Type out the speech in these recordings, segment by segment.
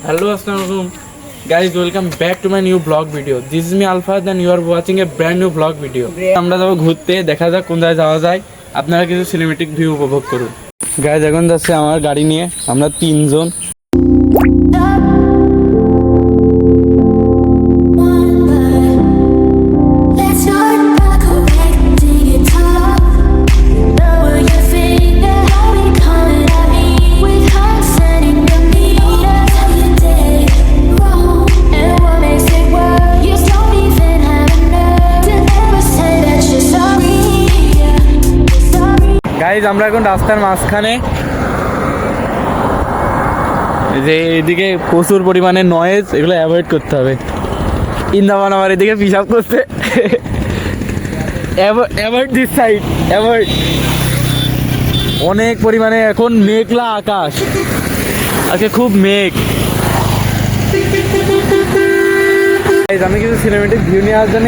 Hello, Assalamualaikum. Guys, welcome back to my new vlog video. This is me Alpha and you are watching a brand new vlog video. আমরা যাব ঘুরতে দেখা যাক কোন জায়গায় যাওয়া যায় আপনারা কিছু সিনেমেটিক ভিউ উপভোগ করুন গাইজ এখন যাচ্ছে আমার গাড়ি নিয়ে আমরা তিনজন গাইজ আমরা এখন রাস্তার মাঝখানে। যে এদিকে প্রচুর পরিমাণে নয়েজ এগুলো অ্যাভয়েড করতে হবে। ইন্দাবান আমার এদিকে পিসাব করতে অ্যাভয়েড দিস সাইড অ্যাভয়েড অনেক পরিমাণে এখন মেঘলা আকাশ। আজকে খুব মেঘ। আমি কিছু সিনেমেটিক ভিউ নেওয়ার জন্য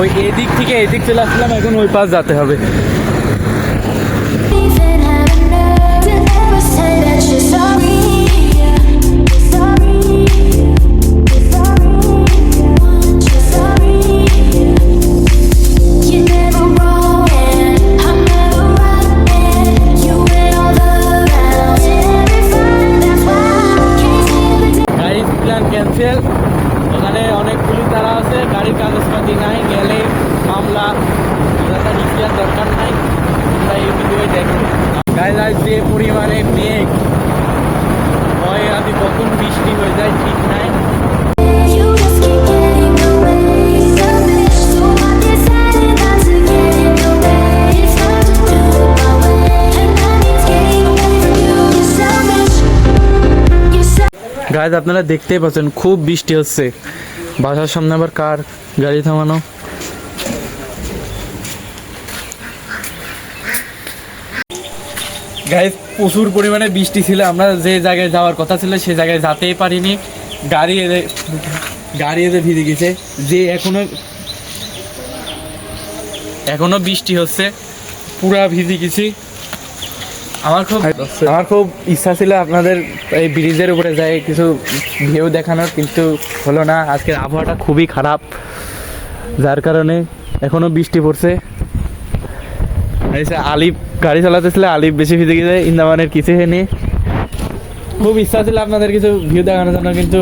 ওই এদিক থেকে এদিক চলে আসলাম, এখন ওই পাশ যেতে হবে। ওখানে অনেক পুলিশ তারা আছে, গাড়ির কাগজপাতি নাই, গেলে মামলা দরকার নাই। আমরা এই ভিডিওয় দেখব। আজ যে পরিমাণে মেঘ গাছ আপনারা দেখতেই পাচ্ছেন, খুব বৃষ্টি হচ্ছে। বাসার সামনে আবার কার গাড়ি থামানো? গাইজ প্রচুর পরিমাণে বৃষ্টি ছিল। আমরা যে জায়গায় যাওয়ার কথা ছিল, সে জায়গায় যেতেই পারিনি। গাড়ি এদের গাড়ি এদের ভিজে গেছে। যে এখনও এখনও বৃষ্টি হচ্ছে। পুরা ভিজে গেছি। আমার খুব আমার খুব ইচ্ছা ছিল আপনাদের এই ব্রিজের উপরে যাই, কিছু ভিউ দেখানোর, কিন্তু হলো না। আজকের আবহাওয়াটা খুবই খারাপ। যার কারণে এখনও বৃষ্টি পড়ছে। আলিফ গাড়ি চালাতেছিল আলিফ বেশি ভিজে গেছে, ইন্দামানের কিছু হয়নি। খুব ইচ্ছা ছিল আপনাদের কিছু ভিউ দেখানোর জন্য, কিন্তু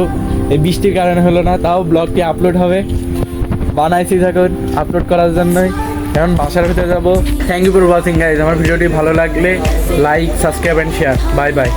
এই বৃষ্টির কারণে হলো না। তাও ব্লগটি আপলোড হবে। বানাইছি থাকুন আপলোড করার জন্যই। এখন বাসার ভিতরে যাব। Thank you for watching guys আমার ভিডিওটি ভালো লাগলে like subscribe and share bye bye